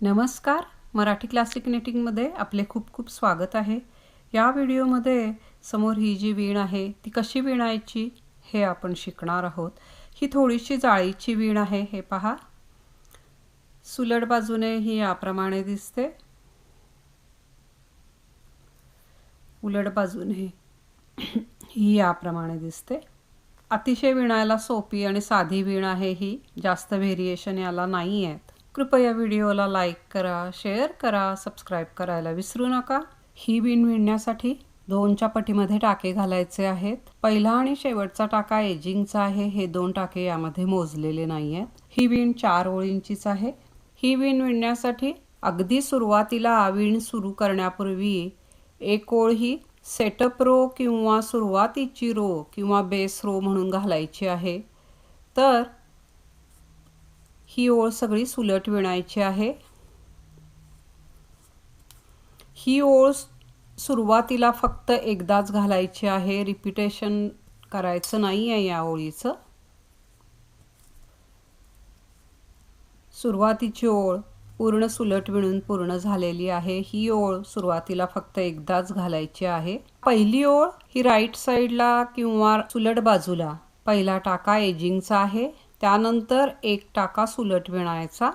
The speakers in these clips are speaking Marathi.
नमस्कार. मराठी क्लासिक नेटिंगमध्ये आपले खूप खूप स्वागत आहे. या व्हिडिओमध्ये समोर ही जी वीण आहे ती कशी विणायची हे आपण शिकणार आहोत. ही थोडीशी जाळीची वीण आहे हे पहा. सुलट बाजूने ही याप्रमाणे दिसते. उलट बाजूने ही याप्रमाणे दिसते. अतिशय विणायला सोपी आणि साधी वीण आहे ही. जास्त व्हेरिएशन याला नाही आहेत कृपया व्हिडिओला लाईक करा शेअर करा सबस्क्राईब करायला विसरू नका. ही विण विणण्यासाठी दोनच्या पटीमध्ये टाके घालायचे आहेत. पहिला आणि शेवटचा टाका एजिंगचा आहे. हे दोन टाके यामध्ये मोजलेले नाही आहेत ही विण चार ओळींचीच आहे. ही विण विणण्यासाठी अगदी सुरुवातीला विण सुरू करण्यापूर्वी एक ओळ ही सेटअप रो किंवा सुरुवातीची रो किंवा बेस रो म्हणून घालायची आहे. तर ही ओळ सगळी सुलट विणायची आहे. ही ओळ सुरुवातीला फक्त एकदाच घालायची आहे. रिपिटेशन करायचं नाही आहे या ओळीचं. सुरुवातीची ओळ पूर्ण सुलट विणून पूर्ण झालेली आहे. ही ओळ सुरुवातीला फक्त एकदाच घालायची आहे. पहिली ओळ ही राईट साईडला किंवा सुलट बाजूला. पहिला टाका एजिंगचा आहे. त्यानंतर एक टाका सुलट विणायचा.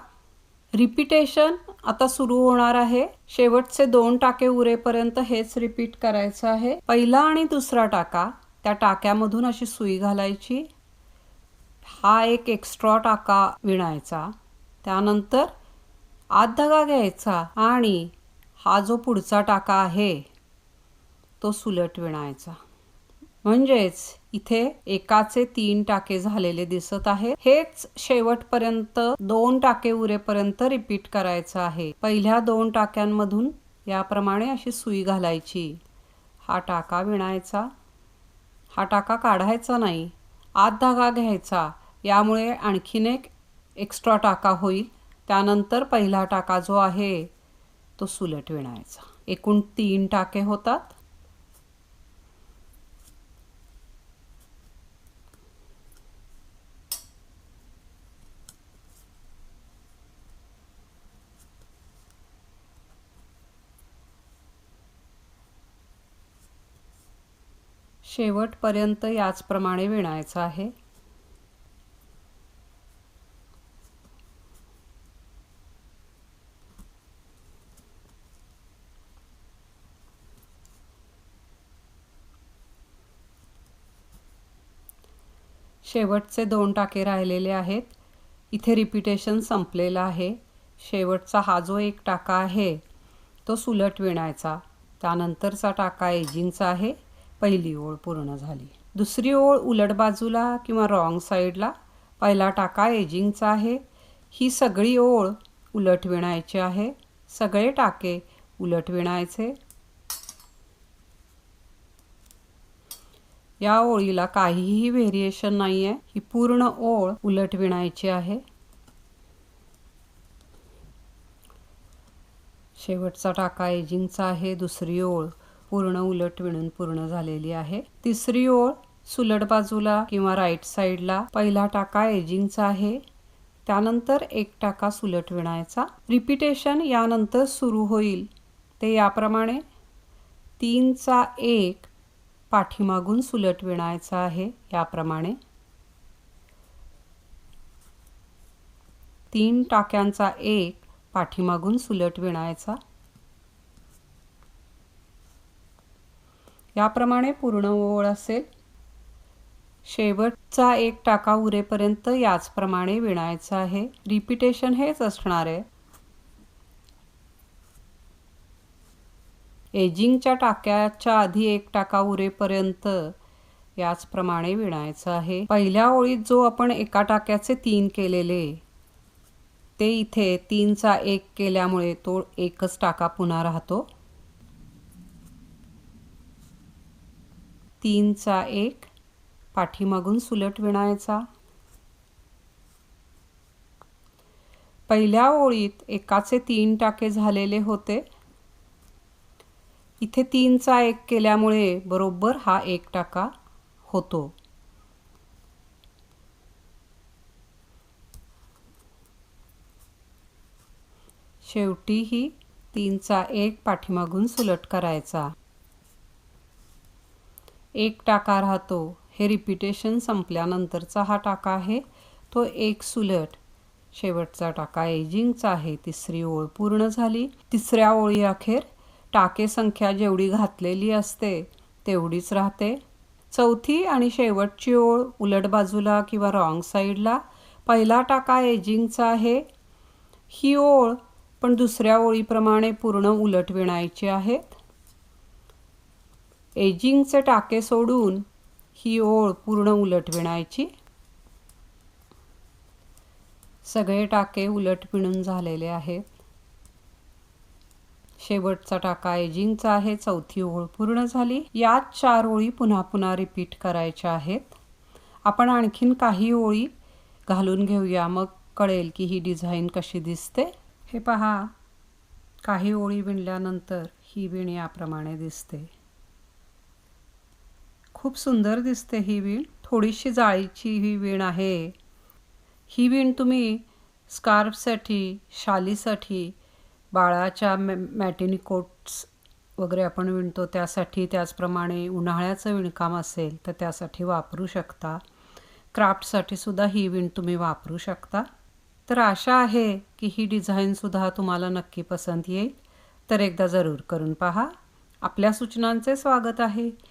रिपिटेशन आता सुरू होणार आहे. शेवटचे दोन टाके उरेपर्यंत हेच रिपीट करायचं आहे. पहिला आणि दुसरा टाका त्या टाक्यामधून अशी सुई घालायची. हा एक एक्स्ट्रा टाका विणायचा. त्यानंतर आत धागा घ्यायचा आणि हा जो पुढचा टाका आहे तो सुलट विणायचा. म्हणजेच इथे एकाचे तीन टाके झालेले दिसत आहे. हेच शेवटपर्यंत दोन टाके उरेपर्यंत रिपीट करायचं आहे. पहिल्या दोन टाक्यांमधून याप्रमाणे अशी सुई घालायची. हा टाका विणायचा. हा टाका काढायचा नाही. आत धागा घ्यायचा. यामुळे आणखीन एक एक्स्ट्रा टाका होईल. त्यानंतर पहिला टाका जो आहे तो सुलट विणायचा. एकूण तीन टाके होतात. शेवटपर्यंत याचप्रमाणे विणायचं आहे. शेवटचे दोन टाके राहिलेले आहेत. इथे रिपिटेशन संपलेलं आहे. शेवटचा हा जो एक टाका आहे तो सुलट विणायचा. त्यानंतरचा टाका एजिंगचा आहे. पहिली ओळ पूर्ण झाली. दुसरी ओळ उलट बाजूला किंवा रॉंग साईडला पहिला टाका एजिंगचा आहे. ही सगळी ओळ उलट विणायची आहे. सगळे टाके उलट विणायचे. या ओळीला काहीही व्हेरिएशन नाही आहे ही पूर्ण ओळ उलट विणायची आहे. शेवटचा टाका एजिंगचा आहे. दुसरी ओळ पूर्ण उलट विणून पूर्ण झालेली आहे. तिसरी ओळ सुलट बाजूला किंवा राईट साईडला पहिला टाका एजिंगचा आहे. त्यानंतर एक टाका सुलट विणायचा. रिपिटेशन यानंतर सुरू होईल. ते याप्रमाणे तीनचा एक पाठीमागून सुलट विणायचा आहे. याप्रमाणे तीन टाक्यांचा एक पाठीमागून सुलट विणायचा. याप्रमाणे पूर्ण ओळ असेल. शेवटचा एक टाका उरेपर्यंत याचप्रमाणे विणायचं आहे. रिपिटेशन हेच असणार आहे. एजिंगच्या टाक्याच्या आधी एक टाका उरेपर्यंत याचप्रमाणे विणायचं आहे. पहिल्या ओळीत जो आपण एका टाक्याचे तीन केलेले ते इथे तीनचा एक केल्यामुळे तो एकच टाका पुन्हा राहतो. तीनचा एक. पाठीमागून सुलट विणायचा. पहिल्या ओळीत एकाचे तीन टाके झालेले होते. इथे तीनचा एक केल्यामुळे बरोबर हा एक टाका होतो. शेवटी ही तीनचा एक पाठीमागून सुलट करायचा. एक टाका राहतो. हे रिपिटेशन संपल्यानंतरचा हा टाका आहे. तो एक सुलट. शेवटचा टाका एजिंगचा आहे. तिसरी ओळ पूर्ण झाली. तिसऱ्या ओळी अखेर टाके संख्या जेवढी घातलेली असते तेवढीच राहते. चौथी आणि शेवटची ओळ उलट बाजूला किंवा रॉंग साईडला पहिला टाका एजिंगचा आहे. ही ओळ पण दुसऱ्या ओळीप्रमाणे पूर्ण उलट विणायची आहेत एजिंगचे टाके सोडून ही ओळ पूर्ण उलट विणायची सगळे टाके उलट विणून झालेले आहेत. शेवटचा टाका एजिंगचा आहे. चौथी ओळ पूर्ण झाली. याच चार ओळी पुन्हा पुन्हा रिपीट करायच्या आहेत. आपण आणखीन काही ओळी घालून घेऊया. मग कळेल की ही डिझाईन कशी दिसते. हे पहा. काही ओळी विणल्यानंतर ही विण याप्रमाणे दिसते. खूप सुंदर दिसते ही विण. थोडीशी जाळीची ही विण आहे. ही विण तुम्ही स्कार्फसाठी शालीसाठी बाळाच्या मॅ मॅटिनी कोट्स वगैरे आपण विणतो त्यासाठी त्याचप्रमाणे उन्हाळ्याचं विणकाम असेल तर त्यासाठी वापरू शकता. क्राफ्टसाठी सुद्धा ही विण तुम्ही वापरू शकता. तर आशा आहे की ही डिझाईनसुद्धा तुम्हाला नक्की पसंत येईल. तर एकदा जरूर करून पहा. आपल्या सूचनांचे स्वागत आहे.